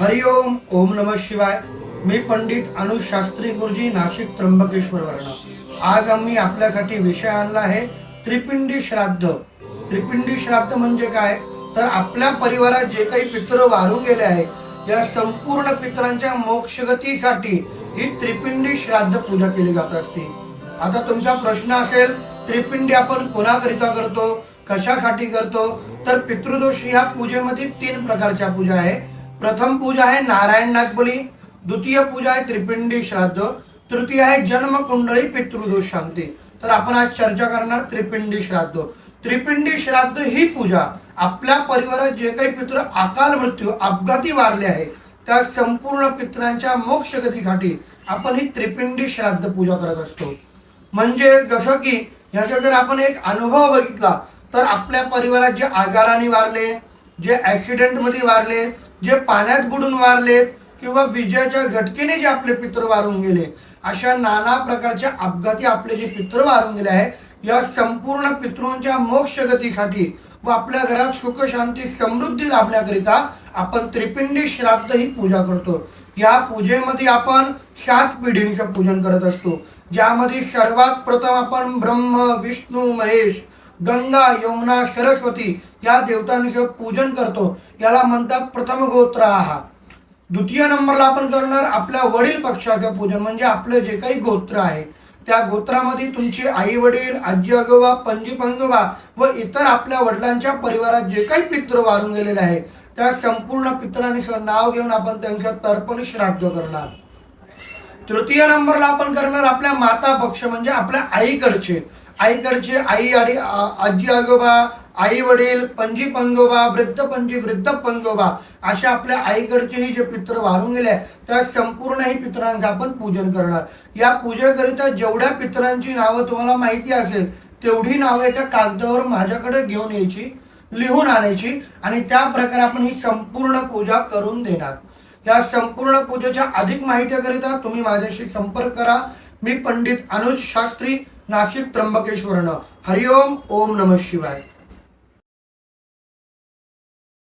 हरिओम ओम नम शिवाय. मी पंडित अनुज शास्त्री गुरुजी नाशिक त्र्यंबकेश्वर वर्ण आज आम्ही आपल्यासाठी विषय आणला आहे त्रिपिंडी श्राद्ध. त्रिपिंडी श्राद्ध म्हणजे काय? तर आपल्या परिवारात जे काही पित्र वारून गेले आहे या संपूर्ण पित्रांच्या मोक्षगतीसाठी ही त्रिपिंडी श्राद्ध पूजा केली जात असते. आता तुमचा प्रश्न असेल त्रिपिंडी आपण कोणाकरिता करतो कशासाठी करतो? तर पितृदोष ह्या पूजेमध्ये तीन प्रकारच्या पूजा आहे. प्रथम पूजा आहे नारायण नागबली द्वितीय पूजा आहे त्रिपिंडी श्राद्ध तृतीय आहे जन्म कुंडळी पितृदोष शांती. तर आपण आज चर्चा करणार त्रिपिंडी श्राद्ध. त्रिपिंडी श्राद्ध ही पूजा आपल्या परिवारात जे काही पित्र अकाल मृत्यू अपघाती वारले आहे त्या संपूर्ण पित्रांच्या मोक्षगतीसाठी आपण ही त्रिपिंडी श्राद्ध पूजा करत असतो. म्हणजे जसं की ह्याचा जर आपण एक अनुभव बघितला तर आपल्या परिवारात जे आजाराने वारले जे ॲक्सिडेंटमध्ये वारले जे पाण्यात बुडून वारले किंवा विजेच्या झटकेने जे आपले पित्र वारून गेले अशा नाना प्रकारच्या अपघाती आपले जे पित्र वारून गेले आहे या संपूर्ण पितृंच्या मोक्षगतीसाठी व आपल्या घरात सुख शांती समृद्धी लाभण्याकरिता आपण त्रिपिंडी श्राद्ध ही पूजा करतो. या पूजेमध्ये आपण सात पिढींचं पूजन करत असतो. ज्यामध्ये सर्वात प्रथम आपण ब्रह्म विष्णू महेश गंगा यमुना सरस्वती या देवतांचं पूजन करतो. याला म्हणतात प्रथम गोत्र हा द्वितीय नंबरला आपण करणार आपल्या वडील पक्षाचं पूजन म्हणजे आपलं जे काही गोत्र आहे. त्या गोत्रामध्ये तुमचे आई वडील आजी आजोबा पणजी पंजोबा व इतर आपल्या वडिलांच्या परिवारात जे काही पित्र वारून गेलेले आहे त्या संपूर्ण पित्रांचं नाव घेऊन आपण त्यांचं तर्पण श्राद्ध करणार. तृतीय नंबरला आपण करणार आपल्या माता पक्ष म्हणजे आपल्या आईकडचे. आईकडचे आई आणि आजी आजोबा आई वडील पंजी पंजोबा वृद्ध पंजी वृद्ध पंजोबा अशा आपल्या आईकडचेही जे पित्र वाहून गेले त्या संपूर्ण ही पित्रांचं आपण पूजन करणार. या पूजेकरिता जेवढ्या पित्रांची नावं तुम्हाला माहिती असेल तेवढी नावं एका कागदावर माझ्याकडे घेऊन यायची लिहून आणायची आणि त्या प्रकारे आपण ही संपूर्ण पूजा करून देणार. या संपूर्ण पूजेच्या अधिक माहितीकरिता तुम्ही माझ्याशी संपर्क करा. मी पंडित अनुज शास्त्री नाशिक त्र्यंबकेश्वरनं. हरिओम ओम नम शिवाय.